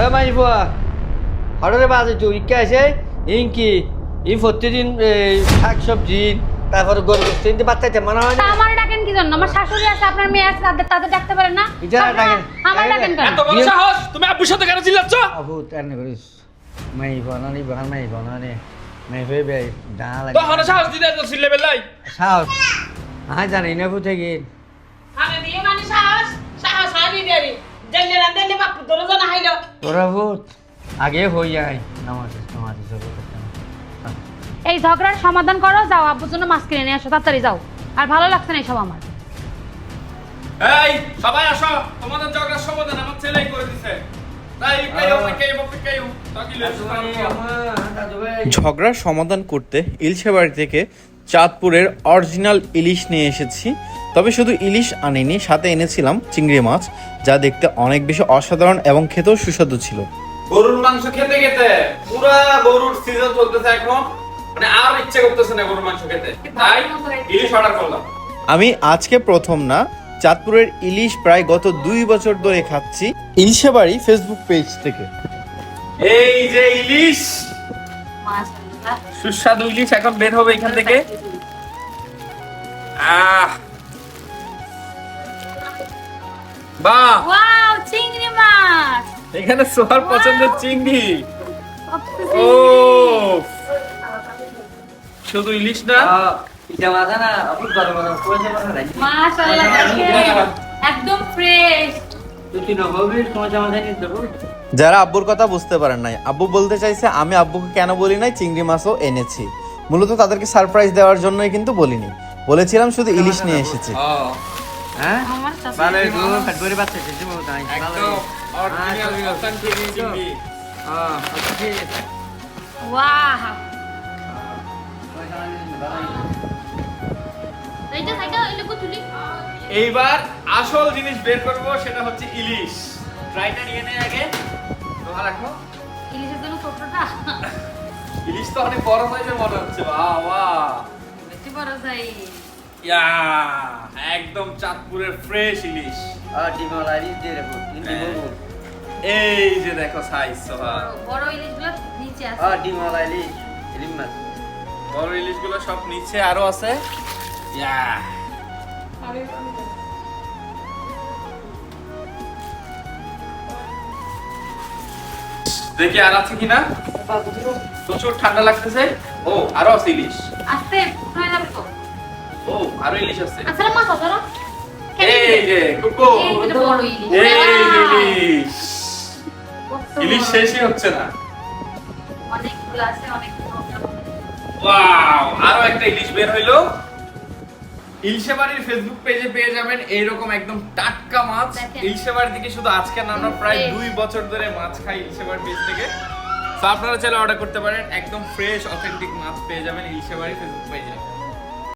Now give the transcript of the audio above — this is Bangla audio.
এ মাই বুয়া হঠাৎ বাজে তো ইকা আছে ইনকি ই প্রতিদিন এই, শাক সবজি তারপরে গরু কিন্তু বাচ্চাইতে মনে হয় না আমার ডাকেন কি জন্য? আমার শাশুড়ি আছে আপনার মেয়ে আছে তাদের তাদের ডাকতে পারেন না? ইটা ডাকেন। আমার ডাকেন কেন? এত বড় সাহস? তুমি আব্বুর সাথে কেন চিল্লাচ্ছ? আবু তেন করিস। মাই বনানি বাগান মাই বনানি মাই ফে বে দা লাগে। তখন সাহস দিতে এত চিল্লে বেলাই সাহস? আই জানি না ফুটে কি আমি দিয়ে মানে সাহস? সাহস হারি দেরি। জেলে না দিলে বাপু তোর জন তোরা ভূত। আগে হই যায় নামাজ নামাজ সব এই ঝগড়ার সমাধান করো যাও আব্বুর জন্য মাছ কিনে নিয়ে আসো তাড়াতাড়ি যাও। আর ভালো লাগছে না এসব আমার। এই সবাই আসো তোমাদের ঝগড়ার সমাধান আমার ছেলেই করে দিছে। ঝগড়ার সমাধান করতে ইলশেবাড়ি থেকে চাঁদপুরের অরিজিনাল ইলিশ নিয়ে এসেছি। তবে শুধু ইলিশ আনিনি সাথে এনেছিলাম চিংড়ি মাছ যা দেখতে অনেক বেশি অসাধারণ এবং খেতেও সুস্বাদু ছিল। গরুর মাংস খেতে খেতে পুরা গরুর সিজন চলতেছে এখন। মানে আর ইচ্ছে করতেছে না গরুর মাংস খেতে। তাই ইলিশ অর্ডার করলাম। আমি আজকে প্রথম না চাঁদপুরের ইলিশ প্রায় গত দুই বছর ধরে খাচ্ছি ইলশেবাড়ি ফেসবুক পেজ থেকে। এই যে ইলিশ! সুস্বাদু ইলিশ এখন বের হবে এখান থেকে আহ বাহ ওয়াও চিংড়ি মাছ এখানে সোহার পছন্দের চিংড়ি ও শুধু ইলিশ না এটা মাথা না আপু গরম গরম মাশাআল্লাহ যারা আব্বুর কথা বুঝতে পারেন নাই আব্বু বলতে চাইছে আমি আব্বুকে কেন বলি নাই চিংড়ি মাছও এনেছি মূলত তাদেরকে সারপ্রাইজ দেওয়ার জন্যই কিন্তু বলিনি বলেছিলাম শুধু ইলিশ নিয়ে এসেছি হ্যাঁ এইবার আসল জিনিস বের করব সেটা হচ্ছে ইলিশ। ট্রাইটা নিয়ে নে আগে। তোমার রাখো। ইলিশের জন্য ছোটটা। ইলিশ তো অনেক বড় সাইজের মনে হচ্ছে। বাহ বাহ। বেশি বড় যাই ইয়া একদম চাঁদপুরের ফ্রেশ ইলিশ। আর ডিমলা রিস দিয়ে রেখো কিন্তু এই যে দেখো সাইজ সোহা বড় ইলিশগুলো নিচে আছে। আর ডিমলা রিস রিম মাছ। বড় ইলিশগুলো সব নিচে আরও আছে। ইয়া দেখি আর আছে কিনা? প্রচুর ঠান্ডা লাগতেছে। ও আরও আছে ইলিশ। তো ও আরও ইলিশ আছে। আচ্ছা মাছ আছে এই যে কুকু। এই ইলিশ! ইলিশ। শেষই হচ্ছে না। অনেকগুলো আছে অনেকগুলো ওয়াও আরও একটা ইলিশ বের হইল। ইলশেবাড়ির ফেসবুক পেজে পেয়ে যাবেন এইরকম একদম টাটকা মাছ। ইলশেবার থেকে শুধু আজকে না আমরা প্রায় দুই বছর ধরে মাছ খাই ইলশেবার পেজ থেকে। তো আপনারা চাইলে অর্ডার করতে পারেন। একদম ফ্রেশ অথেন্টিক মাছ পেয়ে যাবেন ইলশেবাড়ি ফেসবুক পেজে